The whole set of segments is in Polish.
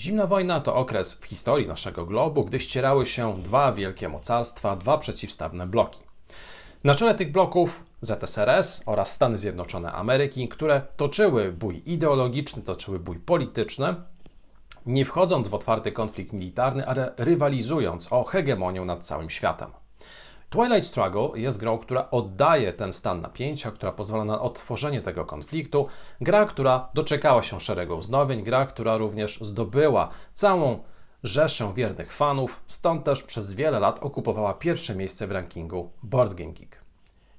Zimna wojna to okres w historii naszego globu, gdy ścierały się dwa wielkie mocarstwa, dwa przeciwstawne bloki. Na czele tych bloków ZSRS oraz Stany Zjednoczone Ameryki, które toczyły bój ideologiczny, toczyły bój polityczny, nie wchodząc w otwarty konflikt militarny, ale rywalizując o hegemonię nad całym światem. Twilight Struggle jest grą, która oddaje ten stan napięcia, która pozwala na odtworzenie tego konfliktu. Gra, która doczekała się szeregu wznowień, gra, która również zdobyła całą rzeszę wiernych fanów, stąd też przez wiele lat okupowała pierwsze miejsce w rankingu Board Game Geek.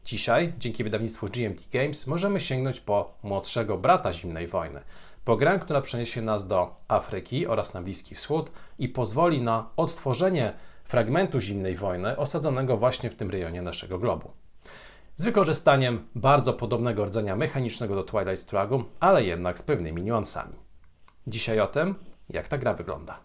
Dzisiaj, dzięki wydawnictwu GMT Games, możemy sięgnąć po młodszego brata zimnej wojny. Po grę, która przeniesie nas do Afryki oraz na Bliski Wschód i pozwoli na odtworzenie fragmentu zimnej wojny osadzonego właśnie w tym rejonie naszego globu. Z wykorzystaniem bardzo podobnego rdzenia mechanicznego do Twilight Struggle, ale jednak z pewnymi niuansami. Dzisiaj o tym, jak ta gra wygląda.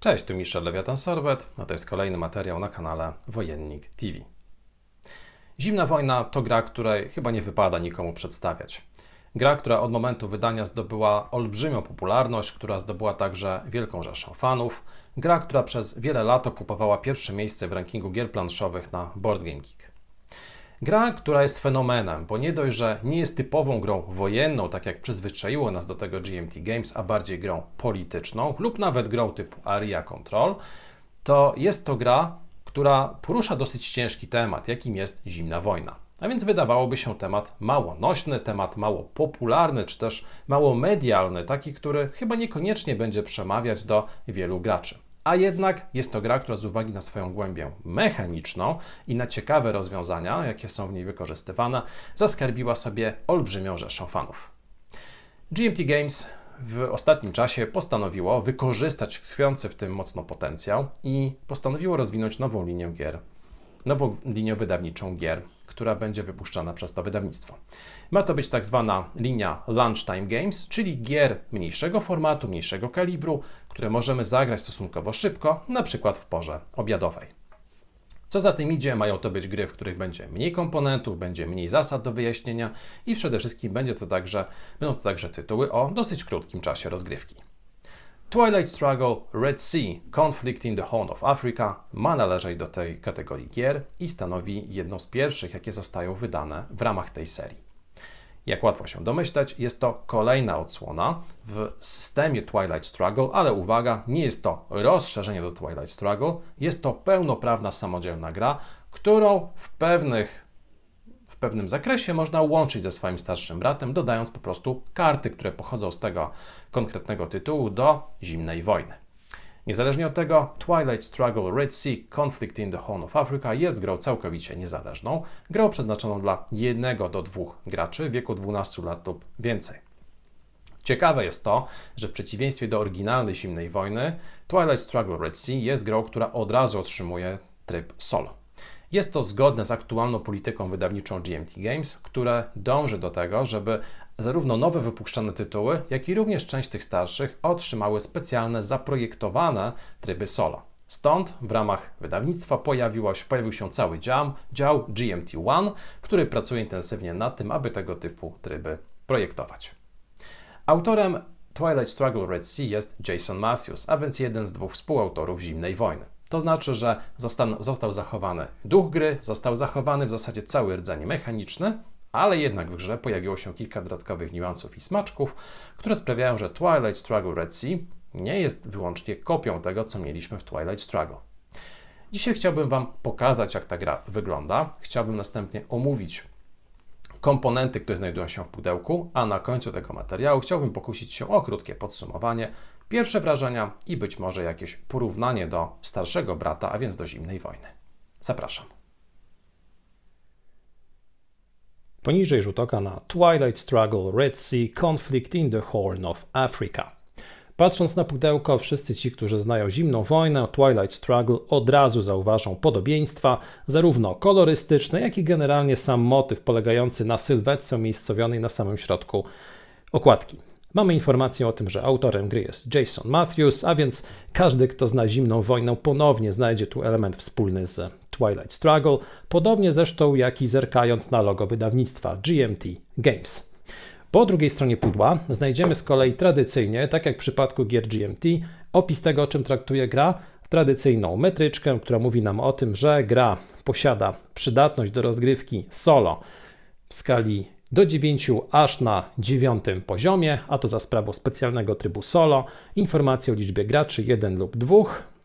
Cześć, tu Michel Lewiatan Sorbet, a to jest kolejny materiał na kanale Wojennik TV. Zimna wojna to gra, której chyba nie wypada nikomu przedstawiać. Gra, która od momentu wydania zdobyła olbrzymią popularność, która zdobyła także wielką rzeszę fanów. Gra, która przez wiele lat okupowała pierwsze miejsce w rankingu gier planszowych na Board Game Geek. Gra, która jest fenomenem, bo nie dość, że nie jest typową grą wojenną, tak jak przyzwyczaiło nas do tego GMT Games, a bardziej grą polityczną lub nawet grą typu Aria Control, to jest to gra, która porusza dosyć ciężki temat, jakim jest zimna wojna. A więc wydawałoby się temat mało nośny, temat mało popularny, czy też mało medialny, taki, który chyba niekoniecznie będzie przemawiać do wielu graczy. A jednak jest to gra, która z uwagi na swoją głębię mechaniczną i na ciekawe rozwiązania, jakie są w niej wykorzystywane, zaskarbiła sobie olbrzymią rzeszę fanów. GMT Games w ostatnim czasie postanowiło wykorzystać tkwiący w tym mocno potencjał i postanowiło rozwinąć nową linię gier, nową linię wydawniczą gier, która będzie wypuszczana przez to wydawnictwo. Ma to być tak zwana linia Lunchtime Games, czyli gier mniejszego formatu, mniejszego kalibru, które możemy zagrać stosunkowo szybko, na przykład w porze obiadowej. Co za tym idzie, mają to być gry, w których będzie mniej komponentów, będzie mniej zasad do wyjaśnienia i przede wszystkim będzie to także, będą to także tytuły o dosyć krótkim czasie rozgrywki. Twilight Struggle Red Sea Conflict in the Horn of Africa ma należeć do tej kategorii gier i stanowi jedną z pierwszych, jakie zostają wydane w ramach tej serii. Jak łatwo się domyśleć, jest to kolejna odsłona w systemie Twilight Struggle, ale uwaga, nie jest to rozszerzenie do Twilight Struggle, jest to pełnoprawna samodzielna gra, którą w pewnych pewnym zakresie można łączyć ze swoim starszym bratem, dodając po prostu karty, które pochodzą z tego konkretnego tytułu do zimnej wojny. Niezależnie od tego, Twilight Struggle Red Sea Conflict in the Horn of Africa jest grą całkowicie niezależną, grą przeznaczoną dla jednego do dwóch graczy w wieku 12 lat lub więcej. Ciekawe jest to, że w przeciwieństwie do oryginalnej Zimnej Wojny, Twilight Struggle Red Sea jest grą, która od razu otrzymuje tryb solo. Jest to zgodne z aktualną polityką wydawniczą GMT Games, które dąży do tego, żeby zarówno nowe wypuszczane tytuły, jak i również część tych starszych otrzymały specjalne, zaprojektowane tryby solo. Stąd w ramach wydawnictwa się, pojawił się cały dział, dział GMT One, który pracuje intensywnie nad tym, aby tego typu tryby projektować. Autorem Twilight Struggle Red Sea jest Jason Matthews, a więc jeden z dwóch współautorów Zimnej Wojny. To znaczy, że został, został zachowany duch gry, został zachowany w zasadzie cały rdzeń mechaniczny, ale jednak w grze pojawiło się kilka dodatkowych niuansów i smaczków, które sprawiają, że Twilight Struggle Red Sea nie jest wyłącznie kopią tego, co mieliśmy w Twilight Struggle. Dzisiaj chciałbym Wam pokazać, jak ta gra wygląda. Chciałbym następnie omówić komponenty, które znajdują się w pudełku, a na końcu tego materiału chciałbym pokusić się o krótkie podsumowanie, pierwsze wrażenia i być może jakieś porównanie do starszego brata, a więc do zimnej wojny. Zapraszam. Poniżej rzut oka na Twilight Struggle Red Sea Conflict in the Horn of Africa. Patrząc na pudełko, wszyscy ci, którzy znają zimną wojnę, Twilight Struggle od razu zauważą podobieństwa, zarówno kolorystyczne, jak i generalnie sam motyw polegający na sylwetce umiejscowionej na samym środku okładki. Mamy informację o tym, że autorem gry jest Jason Matthews, a więc każdy, kto zna zimną wojnę, ponownie znajdzie tu element wspólny z Twilight Struggle, podobnie zresztą jak i zerkając na logo wydawnictwa GMT Games. Po drugiej stronie pudła znajdziemy z kolei tradycyjnie, tak jak w przypadku gier GMT, opis tego, o czym traktuje gra, tradycyjną metryczkę, która mówi nam o tym, że gra posiada przydatność do rozgrywki solo w skali do 9 aż na 9 poziomie, a to za sprawą specjalnego trybu solo, informacje o liczbie graczy 1 lub 2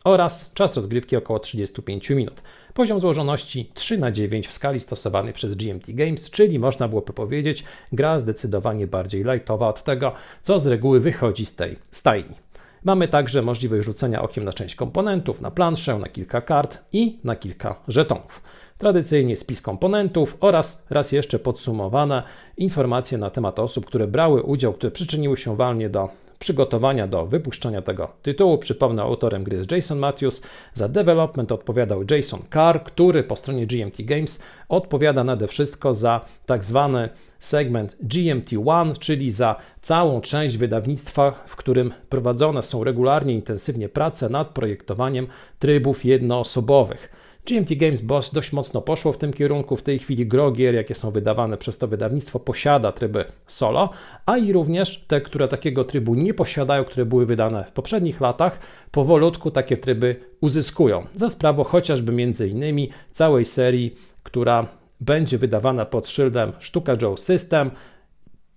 oraz czas rozgrywki około 35 minut. Poziom złożoności 3 na 9 w skali stosowanej przez GMT Games, czyli można byłoby powiedzieć, gra zdecydowanie bardziej lightowa od tego, co z reguły wychodzi z tej stajni. Mamy także możliwość rzucenia okiem na część komponentów, na planszę, na kilka kart i na kilka żetonów. Tradycyjnie spis komponentów oraz raz jeszcze podsumowane informacje na temat osób, które brały udział, które przyczyniły się walnie do przygotowania do wypuszczenia tego tytułu. Przypomnę, autorem gry jest Jason Matthews. Za development odpowiadał Jason Carr, który po stronie GMT Games odpowiada nade wszystko za tak zwany segment GMT1, czyli za całą część wydawnictwa, w którym prowadzone są regularnie, intensywnie prace nad projektowaniem trybów jednoosobowych. GMT Games Boss dość mocno poszło w tym kierunku. W tej chwili gro gier, jakie są wydawane przez to wydawnictwo, posiada tryby solo, a i również te, które takiego trybu nie posiadają, które były wydane w poprzednich latach, powolutku takie tryby uzyskują. Za sprawą chociażby między innymi całej serii, która będzie wydawana pod szyldem Sztuka Joe System,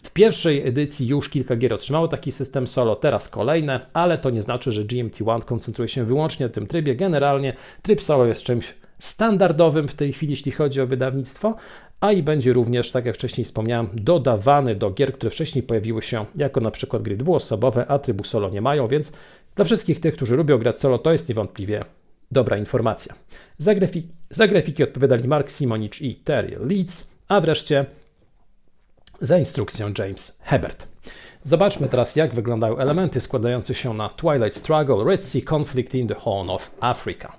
w pierwszej edycji już kilka gier otrzymało taki system solo, teraz kolejne, ale to nie znaczy, że GMT1 koncentruje się wyłącznie na tym trybie. Generalnie tryb solo jest czymś standardowym w tej chwili, jeśli chodzi o wydawnictwo, a i będzie również, tak jak wcześniej wspomniałem, dodawany do gier, które wcześniej pojawiły się jako na przykład gry dwuosobowe, a trybu solo nie mają, więc dla wszystkich tych, którzy lubią grać solo, to jest niewątpliwie dobra informacja. Za, grafiki, za grafiki odpowiadali Mark Simonich i Terry Leeds, a wreszcie za instrukcją James Hebert. Zobaczmy teraz, jak wyglądają elementy składające się na Twilight Struggle Red Sea Conflict in the Horn of Africa.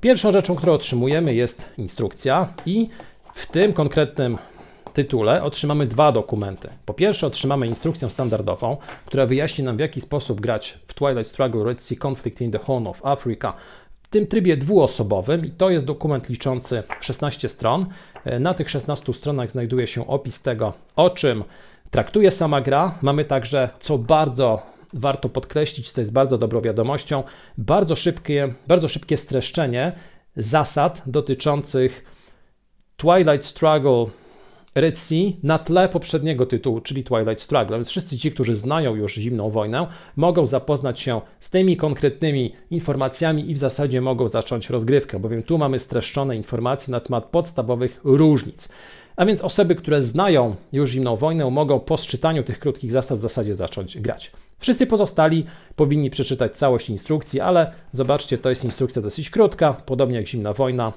Pierwszą rzeczą, którą otrzymujemy jest instrukcja i w tym konkretnym tytule otrzymamy dwa dokumenty. Po pierwsze otrzymamy instrukcję standardową, która wyjaśni nam w jaki sposób grać w Twilight Struggle Red Sea Conflict in the Horn of Africa tym trybie dwuosobowym i to jest dokument liczący 16 stron. Na tych 16 stronach znajduje się opis tego, o czym traktuje sama gra. Mamy także, co bardzo warto podkreślić, co jest bardzo dobrą wiadomością, bardzo szybkie, bardzo szybkie streszczenie zasad dotyczących Twilight Struggle Red Sea na tle poprzedniego tytułu, czyli Twilight Struggle. Więc wszyscy ci, którzy znają już zimną wojnę, mogą zapoznać się z tymi konkretnymi informacjami i w zasadzie mogą zacząć rozgrywkę, bowiem tu mamy streszczone informacje na temat podstawowych różnic. A więc osoby, które znają już zimną wojnę, mogą po sczytaniu tych krótkich zasad w zasadzie zacząć grać. Wszyscy pozostali powinni przeczytać całość instrukcji, ale zobaczcie, to jest instrukcja dosyć krótka, podobnie jak zimna wojna,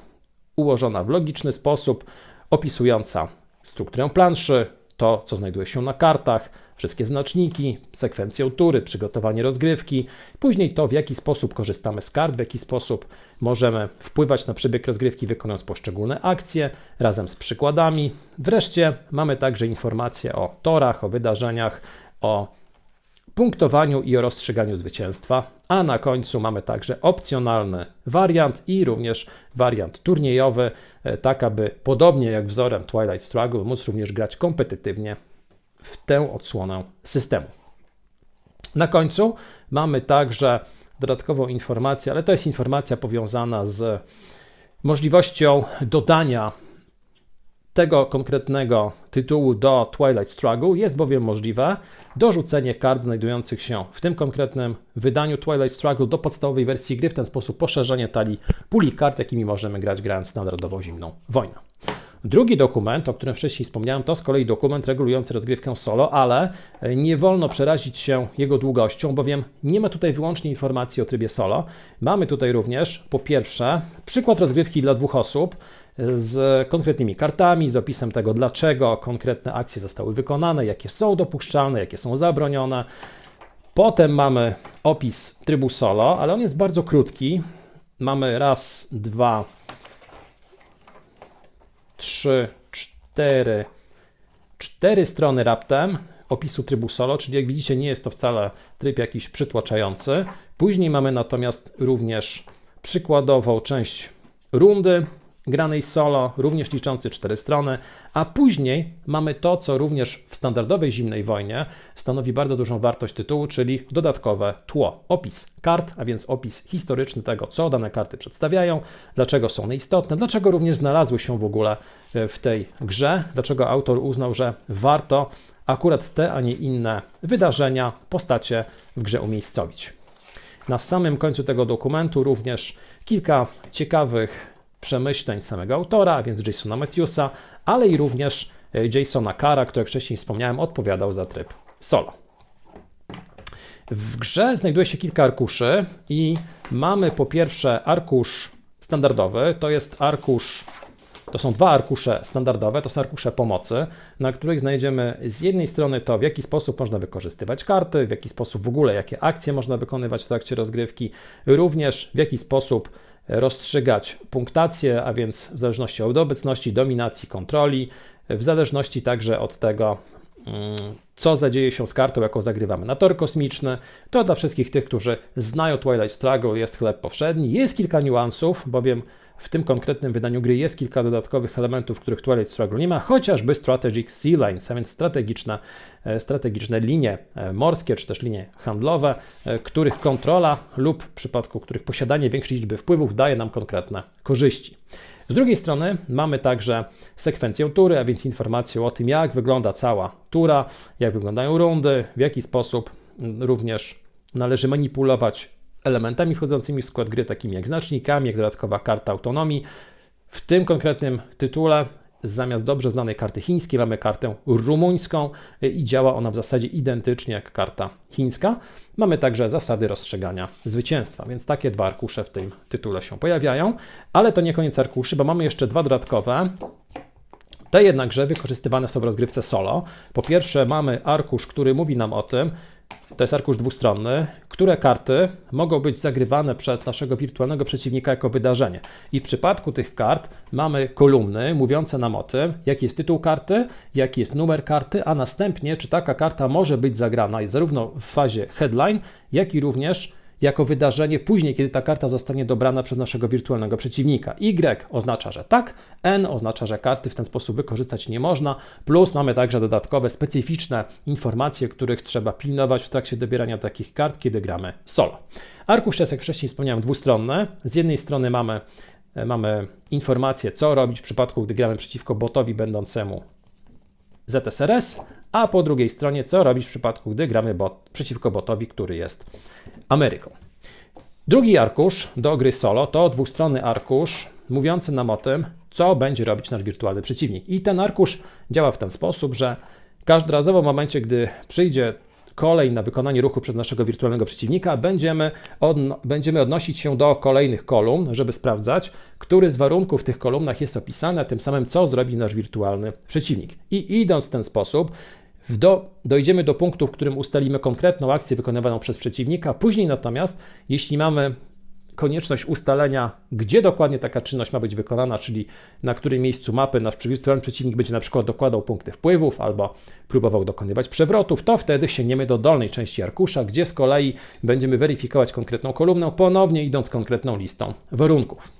ułożona w logiczny sposób, opisująca strukturę planszy, to co znajduje się na kartach, wszystkie znaczniki, sekwencję tury, przygotowanie rozgrywki, później to, w jaki sposób korzystamy z kart, w jaki sposób możemy wpływać na przebieg rozgrywki, wykonując poszczególne akcje razem z przykładami. Wreszcie mamy także informacje o torach, o wydarzeniach, o punktowaniu i o rozstrzyganiu zwycięstwa, a na końcu mamy także opcjonalny wariant i również wariant turniejowy, e, tak aby podobnie jak wzorem Twilight Struggle móc również grać kompetytywnie w tę odsłonę systemu. Na końcu mamy także dodatkową informację, ale to jest informacja powiązana z możliwością dodania tego konkretnego tytułu do Twilight Struggle jest bowiem możliwe dorzucenie kart znajdujących się w tym konkretnym wydaniu Twilight Struggle do podstawowej wersji gry, w ten sposób poszerzenie talii puli kart, jakimi możemy grać grając standardową zimną wojnę. Drugi dokument, o którym wcześniej wspomniałem, to z kolei dokument regulujący rozgrywkę solo, ale nie wolno przerazić się jego długością, bowiem nie ma tutaj wyłącznie informacji o trybie solo. Mamy tutaj również, po pierwsze, przykład rozgrywki dla dwóch osób, z konkretnymi kartami, z opisem tego, dlaczego konkretne akcje zostały wykonane, jakie są dopuszczalne, jakie są zabronione. Potem mamy opis trybu solo, ale on jest bardzo krótki. Mamy raz, dwa, trzy, cztery, cztery strony raptem opisu trybu solo, czyli jak widzicie, nie jest to wcale tryb jakiś przytłaczający. Później mamy natomiast również przykładową część rundy granej solo, również liczący cztery strony, a później mamy to, co również w standardowej zimnej wojnie stanowi bardzo dużą wartość tytułu, czyli dodatkowe tło, opis kart, a więc opis historyczny tego, co dane karty przedstawiają, dlaczego są one istotne, dlaczego również znalazły się w ogóle e, w tej grze, dlaczego autor uznał, że warto akurat te, a nie inne wydarzenia, postacie w grze umiejscowić. Na samym końcu tego dokumentu również kilka ciekawych przemyśleń samego autora, a więc Jasona Matthewsa, ale i również e, Jasona Kara, który jak wcześniej wspomniałem, odpowiadał za tryb solo. W grze znajduje się kilka arkuszy i mamy po pierwsze arkusz standardowy, to jest arkusz to są dwa arkusze standardowe, to są arkusze pomocy, na których znajdziemy z jednej strony to, w jaki sposób można wykorzystywać karty, w jaki sposób w ogóle, jakie akcje można wykonywać w trakcie rozgrywki, również w jaki sposób rozstrzygać punktację, a więc w zależności od obecności, dominacji, kontroli, w zależności także od tego, mm, co zadzieje się z kartą, jaką zagrywamy na tor kosmiczny. To dla wszystkich tych, którzy znają Twilight Struggle, jest chleb powszedni. Jest kilka niuansów, bowiem w tym konkretnym wydaniu gry jest kilka dodatkowych elementów, których Twilight Struggle nie ma, chociażby Strategic Sea Lines, a więc strategiczne, strategiczne linie e, morskie, czy też linie handlowe, e, których kontrola lub w przypadku których posiadanie większej liczby wpływów daje nam konkretne korzyści. Z drugiej strony mamy także sekwencję tury, a więc informację o tym, jak wygląda cała tura, jak wyglądają rundy, w jaki sposób mm, również należy manipulować elementami wchodzącymi w skład gry, takimi jak znacznikami, jak dodatkowa karta autonomii. W tym konkretnym tytule zamiast dobrze znanej karty chińskiej mamy kartę rumuńską i działa ona w zasadzie identycznie jak karta chińska. Mamy także zasady rozstrzygania zwycięstwa, więc takie dwa arkusze w tym tytule się pojawiają, ale to nie koniec arkuszy, bo mamy jeszcze dwa dodatkowe. Te jednakże wykorzystywane są w rozgrywce solo. Po pierwsze mamy arkusz, który mówi nam o tym, to jest arkusz dwustronny, które karty mogą być zagrywane przez naszego wirtualnego przeciwnika jako wydarzenie. I w przypadku tych kart mamy kolumny mówiące nam o tym, jaki jest tytuł karty, jaki jest numer karty, a następnie czy taka karta może być zagrana zarówno w fazie headline, jak i również jako wydarzenie później, kiedy ta karta zostanie dobrana przez naszego wirtualnego przeciwnika. Y oznacza, że tak, N oznacza, że karty w ten sposób wykorzystać nie można, plus mamy także dodatkowe, specyficzne informacje, których trzeba pilnować w trakcie dobierania takich kart, kiedy gramy solo. Arkusz jest, jak wcześniej wspomniałem, dwustronny. Z jednej strony mamy, mamy informację, co robić w przypadku, gdy gramy przeciwko botowi będącemu ZSRS, a po drugiej stronie, co robić w przypadku, gdy gramy bot, przeciwko botowi, który jest Ameryką. Drugi arkusz do gry solo to dwustronny arkusz mówiący nam o tym, co będzie robić nasz wirtualny przeciwnik. I ten arkusz działa w ten sposób, że każdorazowo w momencie, gdy przyjdzie kolej na wykonanie ruchu przez naszego wirtualnego przeciwnika, będziemy, odno będziemy odnosić się do kolejnych kolumn, żeby sprawdzać, który z warunków w tych kolumnach jest opisany, a tym samym co zrobi nasz wirtualny przeciwnik. I idąc w ten sposób, do, dojdziemy do punktu, w którym ustalimy konkretną akcję wykonywaną przez przeciwnika. Później natomiast, jeśli mamy konieczność ustalenia, gdzie dokładnie taka czynność ma być wykonana, czyli na którym miejscu mapy nasz wirtualny przeciwnik będzie na przykład dokładał punkty wpływów albo próbował dokonywać przewrotów, to wtedy sięgniemy do dolnej części arkusza, gdzie z kolei będziemy weryfikować konkretną kolumnę, ponownie idąc konkretną listą warunków.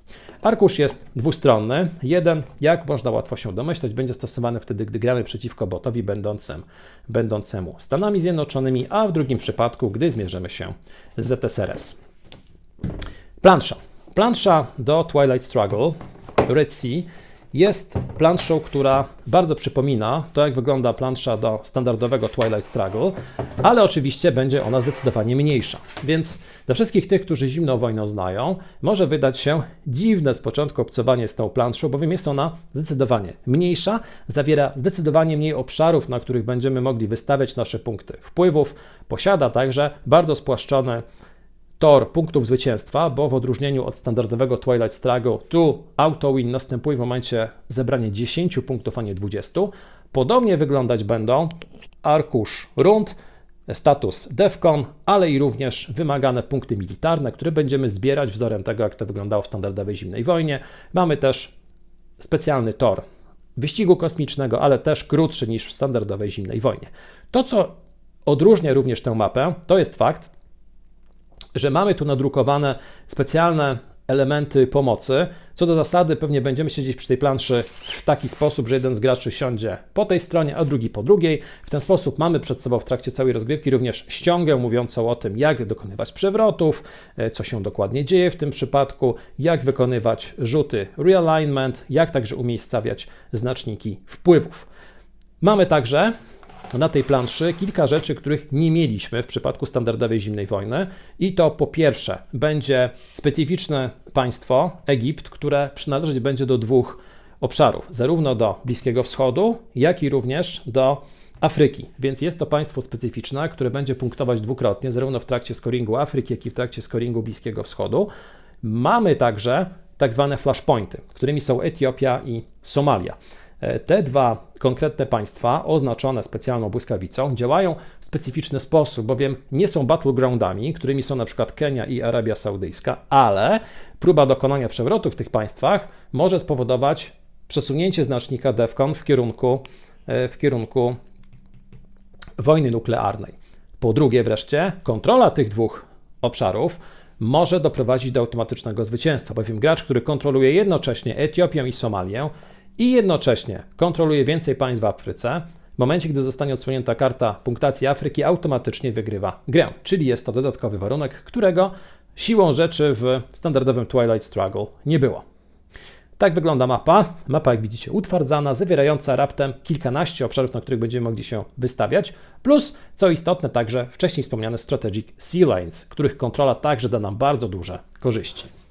Arkusz jest dwustronny. Jeden, jak można łatwo się domyśleć, będzie stosowany wtedy, gdy gramy przeciwko botowi będącym, będącemu Stanami Zjednoczonymi, a w drugim przypadku, gdy zmierzymy się z ZSRS. Plansza. Plansza do Twilight Struggle, Red Sea, jest planszą, która bardzo przypomina to, jak wygląda plansza do standardowego Twilight Struggle, ale oczywiście będzie ona zdecydowanie mniejsza. Więc dla wszystkich tych, którzy zimną wojnę znają, może wydać się dziwne z początku obcowanie z tą planszą, bowiem jest ona zdecydowanie mniejsza, zawiera zdecydowanie mniej obszarów, na których będziemy mogli wystawiać nasze punkty wpływów, posiada także bardzo spłaszczone tor punktów zwycięstwa, bo w odróżnieniu od standardowego Twilight Struggle, tu auto win następuje w momencie zebrania 10 punktów, a nie 20. Podobnie wyglądać będą arkusz rund, status DEFCON, ale i również wymagane punkty militarne, które będziemy zbierać wzorem tego, jak to wyglądało w standardowej zimnej wojnie. Mamy też specjalny tor wyścigu kosmicznego, ale też krótszy niż w standardowej zimnej wojnie. To, co odróżnia również tę mapę, to jest fakt, że mamy tu nadrukowane specjalne elementy pomocy. Co do zasady, pewnie będziemy siedzieć przy tej planszy w taki sposób, że jeden z graczy siądzie po tej stronie, a drugi po drugiej. W ten sposób mamy przed sobą w trakcie całej rozgrywki również ściągę mówiącą o tym, jak dokonywać przewrotów, e, co się dokładnie dzieje w tym przypadku, jak wykonywać rzuty realignment, jak także umiejscawiać znaczniki wpływów. Mamy także na tej planszy kilka rzeczy, których nie mieliśmy w przypadku standardowej zimnej wojny. I to po pierwsze będzie specyficzne państwo, Egipt, które przynależeć będzie do dwóch obszarów, zarówno do Bliskiego Wschodu, jak i również do Afryki. Więc jest to państwo specyficzne, które będzie punktować dwukrotnie, zarówno w trakcie scoringu Afryki, jak i w trakcie scoringu Bliskiego Wschodu. Mamy także tak zwane flashpointy, którymi są Etiopia i Somalia. E, Te dwa konkretne państwa, oznaczone specjalną błyskawicą, działają w specyficzny sposób, bowiem nie są battlegroundami, którymi są na przykład Kenia i Arabia Saudyjska, ale próba dokonania przewrotu w tych państwach może spowodować przesunięcie znacznika DEFCON w kierunku, e, w kierunku wojny nuklearnej. Po drugie, wreszcie, kontrola tych dwóch obszarów może doprowadzić do automatycznego zwycięstwa, bowiem gracz, który kontroluje jednocześnie Etiopię i Somalię i jednocześnie kontroluje więcej państw w Afryce, w momencie, gdy zostanie odsłonięta karta punktacji Afryki, automatycznie wygrywa grę. Czyli jest to dodatkowy warunek, którego siłą rzeczy w standardowym Twilight Struggle nie było. Tak wygląda mapa. Mapa, jak widzicie, utwardzana, zawierająca raptem kilkanaście obszarów, na których będziemy mogli się wystawiać, plus, co istotne, także wcześniej wspomniane Strategic Sea Lanes, których kontrola także da nam bardzo duże korzyści.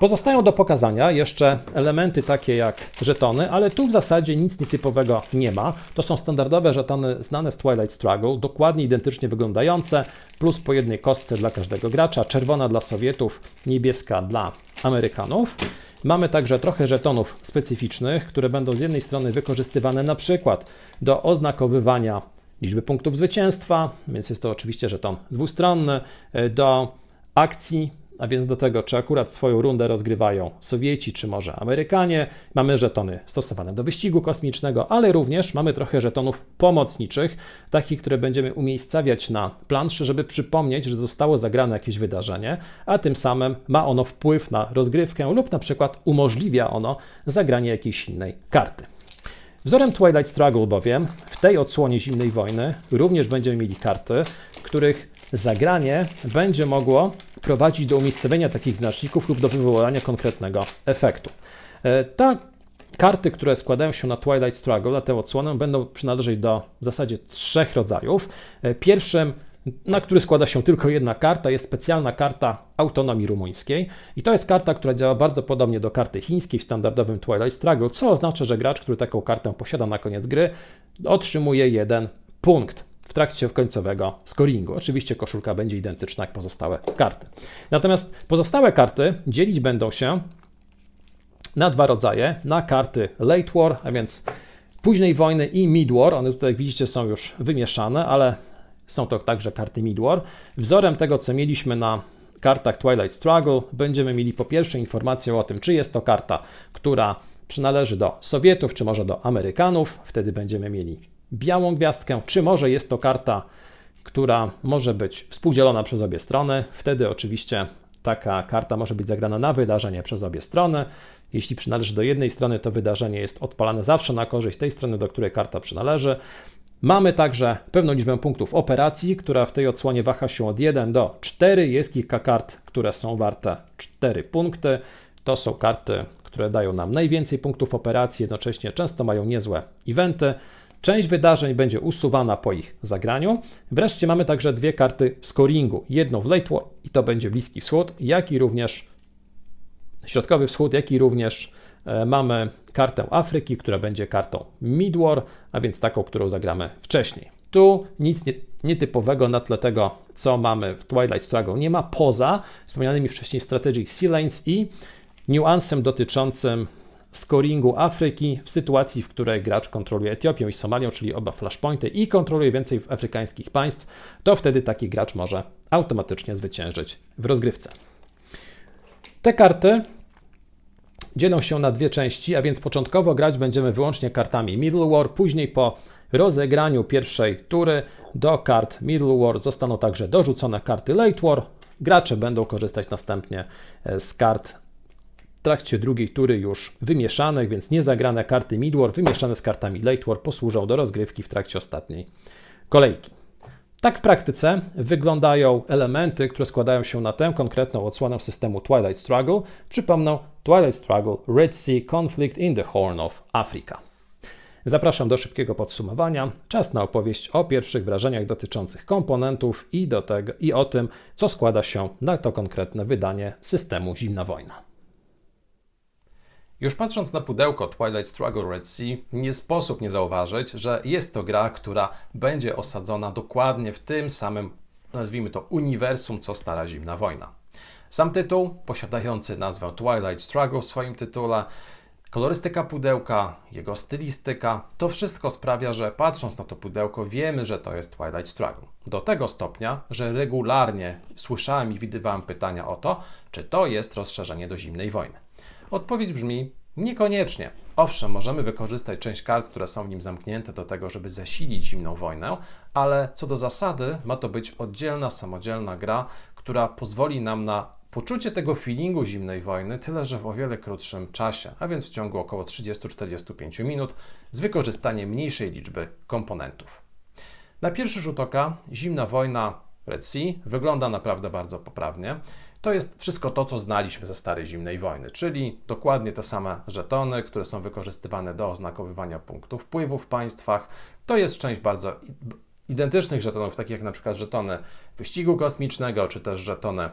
Pozostają do pokazania jeszcze elementy takie jak żetony, ale tu w zasadzie nic nietypowego nie ma. To są standardowe żetony znane z Twilight Struggle, dokładnie identycznie wyglądające, plus po jednej kostce dla każdego gracza, czerwona dla Sowietów, niebieska dla Amerykanów. Mamy także trochę żetonów specyficznych, które będą z jednej strony wykorzystywane na przykład do oznakowywania liczby punktów zwycięstwa, więc jest to oczywiście żeton dwustronny, do akcji a więc do tego, czy akurat swoją rundę rozgrywają Sowieci, czy może Amerykanie. Mamy żetony stosowane do wyścigu kosmicznego, ale również mamy trochę żetonów pomocniczych, takich, które będziemy umiejscawiać na planszy, żeby przypomnieć, że zostało zagrane jakieś wydarzenie, a tym samym ma ono wpływ na rozgrywkę lub na przykład umożliwia ono zagranie jakiejś innej karty. Wzorem Twilight Struggle bowiem w tej odsłonie zimnej wojny również będziemy mieli karty, których zagranie będzie mogło prowadzić do umiejscowienia takich znaczników lub do wywołania konkretnego efektu. E, Ta karty, które składają się na Twilight Struggle, na tę odsłonę, będą przynależeć do w zasadzie trzech rodzajów. E, Pierwszym, na który składa się tylko jedna karta, jest specjalna karta autonomii rumuńskiej. I to jest karta, która działa bardzo podobnie do karty chińskiej w standardowym Twilight Struggle, co oznacza, że gracz, który taką kartę posiada na koniec gry, otrzymuje jeden punkt w trakcie końcowego scoringu. Oczywiście koszulka będzie identyczna jak pozostałe karty. Natomiast pozostałe karty dzielić będą się na dwa rodzaje. Na karty Late War, a więc późnej wojny i Mid War. One tutaj, jak widzicie, są już wymieszane, ale są to także karty Mid War. Wzorem tego, co mieliśmy na kartach Twilight Struggle, będziemy mieli po pierwsze informację o tym, czy jest to karta, która przynależy do Sowietów, czy może do Amerykanów. Wtedy będziemy mieli białą gwiazdkę, czy może jest to karta, która może być współdzielona przez obie strony. Wtedy oczywiście taka karta może być zagrana na wydarzenie przez obie strony. Jeśli przynależy do jednej strony, to wydarzenie jest odpalane zawsze na korzyść tej strony, do której karta przynależy. Mamy także pewną liczbę punktów operacji, która w tej odsłonie waha się od 1 do 4. Jest kilka kart, które są warte 4 punkty. To są karty, które dają nam najwięcej punktów operacji, jednocześnie często mają niezłe eventy. Część wydarzeń będzie usuwana po ich zagraniu. Wreszcie mamy także dwie karty scoringu. Jedną w Late War i to będzie Bliski Wschód, jak i również Środkowy Wschód, jak i również e, mamy kartę Afryki, która będzie kartą Mid War, a więc taką, którą zagramy wcześniej. Tu nic nie, nietypowego na tle tego, co mamy w Twilight Struggle nie ma, poza wspomnianymi wcześniej Strategic Sea Lanes i niuansem dotyczącym scoringu Afryki w sytuacji, w której gracz kontroluje Etiopię i Somalią, czyli oba flashpointy i kontroluje więcej afrykańskich państw, to wtedy taki gracz może automatycznie zwyciężyć w rozgrywce. Te karty dzielą się na dwie części, a więc początkowo grać będziemy wyłącznie kartami Middle War, później po rozegraniu pierwszej tury do kart Middle War zostaną także dorzucone karty Late War. Gracze będą korzystać następnie e, z kart trakcie drugiej tury już wymieszanych, więc niezagrane karty Mid War wymieszane z kartami Late War posłużą do rozgrywki w trakcie ostatniej kolejki. Tak w praktyce wyglądają elementy, które składają się na tę konkretną odsłonę systemu Twilight Struggle. Przypomnę, Twilight Struggle Red Sea Conflict in the Horn of Africa. Zapraszam do szybkiego podsumowania. Czas na opowieść o pierwszych wrażeniach dotyczących komponentów i, do tego, i o tym, co składa się na to konkretne wydanie systemu Zimna Wojna. Już patrząc na pudełko Twilight Struggle Red Sea, nie sposób nie zauważyć, że jest to gra, która będzie osadzona dokładnie w tym samym, nazwijmy to, uniwersum, co Stara Zimna Wojna. Sam tytuł, posiadający nazwę Twilight Struggle w swoim tytule, kolorystyka pudełka, jego stylistyka, to wszystko sprawia, że patrząc na to pudełko, wiemy, że to jest Twilight Struggle. Do tego stopnia, że regularnie słyszałem i widywałem pytania o to, czy to jest rozszerzenie do zimnej wojny. Odpowiedź brzmi niekoniecznie. Owszem, możemy wykorzystać część kart, które są w nim zamknięte do tego, żeby zasilić zimną wojnę, ale co do zasady ma to być oddzielna, samodzielna gra, która pozwoli nam na poczucie tego feelingu zimnej wojny, tyle że w o wiele krótszym czasie, a więc w ciągu około 30-45 minut z wykorzystaniem mniejszej liczby komponentów. Na pierwszy rzut oka zimna wojna Red Sea wygląda naprawdę bardzo poprawnie. To jest wszystko to, co znaliśmy ze starej zimnej wojny, czyli dokładnie te same żetony, które są wykorzystywane do oznakowywania punktów wpływu w państwach. To jest część bardzo identycznych żetonów, takich jak na przykład żetony wyścigu kosmicznego, czy też żetony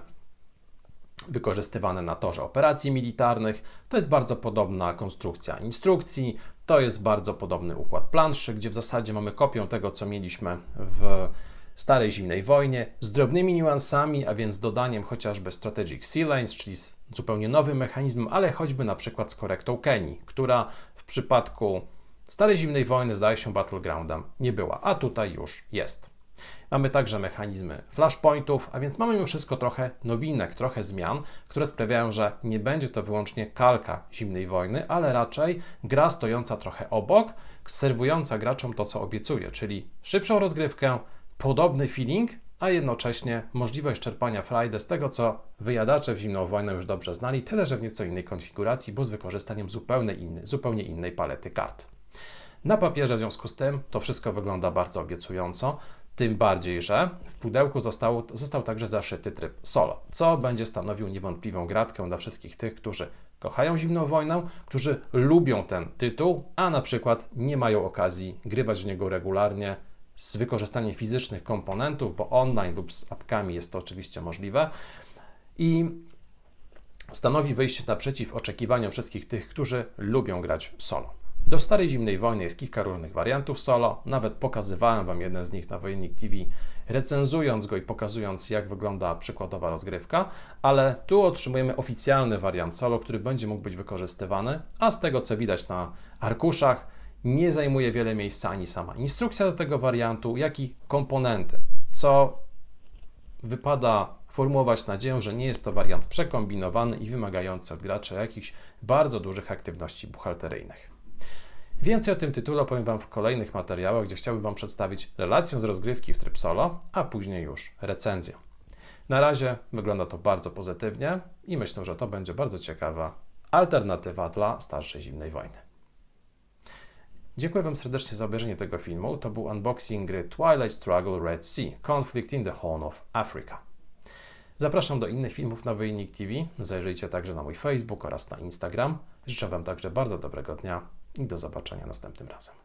wykorzystywane na torze operacji militarnych. To jest bardzo podobna konstrukcja instrukcji, to jest bardzo podobny układ planszy, gdzie w zasadzie mamy kopię tego, co mieliśmy w starej zimnej wojnie, z drobnymi niuansami, a więc dodaniem chociażby Strategic Sea Lanes, czyli z zupełnie nowym mechanizmem, ale choćby na przykład z korektą Kenii, która w przypadku starej zimnej wojny zdaje się battlegroundem nie była, a tutaj już jest. Mamy także mechanizmy flashpointów, a więc mamy mimo wszystko trochę nowinek, trochę zmian, które sprawiają, że nie będzie to wyłącznie kalka zimnej wojny, ale raczej gra stojąca trochę obok, serwująca graczom to, co obiecuje, czyli szybszą rozgrywkę, podobny feeling, a jednocześnie możliwość czerpania frajdy z tego, co wyjadacze w zimną wojnę już dobrze znali, tyle że w nieco innej konfiguracji, bo z wykorzystaniem zupełnie, inny, zupełnie innej palety kart. Na papierze w związku z tym to wszystko wygląda bardzo obiecująco, tym bardziej, że w pudełku został, został także zaszyty tryb solo, co będzie stanowił niewątpliwą gratkę dla wszystkich tych, którzy kochają zimną wojnę, którzy lubią ten tytuł, a na przykład nie mają okazji grywać w niego regularnie z wykorzystaniem fizycznych komponentów, bo online lub z apkami jest to oczywiście możliwe. I stanowi wyjście naprzeciw oczekiwaniom wszystkich tych, którzy lubią grać solo. Do Starej Zimnej Wojny jest kilka różnych wariantów solo. Nawet pokazywałem Wam jeden z nich na Wojennik TV, recenzując go i pokazując, jak wygląda przykładowa rozgrywka, ale tu otrzymujemy oficjalny wariant solo, który będzie mógł być wykorzystywany, a z tego co widać na arkuszach, nie zajmuje wiele miejsca ani sama instrukcja do tego wariantu, jak i komponenty, co wypada formułować nadzieję, że nie jest to wariant przekombinowany i wymagający od gracza jakichś bardzo dużych aktywności buchalteryjnych. Więcej o tym tytule opowiem Wam w kolejnych materiałach, gdzie chciałbym Wam przedstawić relację z rozgrywki w tryb solo, a później już recenzję. Na razie wygląda to bardzo pozytywnie i myślę, że to będzie bardzo ciekawa alternatywa dla starszej zimnej wojny. Dziękuję Wam serdecznie za obejrzenie tego filmu. To był unboxing gry Twilight Struggle Red Sea Conflict in the Horn of Africa. Zapraszam do innych filmów na Wynik TV. Zajrzyjcie także na mój Facebook oraz na Instagram. Życzę Wam także bardzo dobrego dnia i do zobaczenia następnym razem.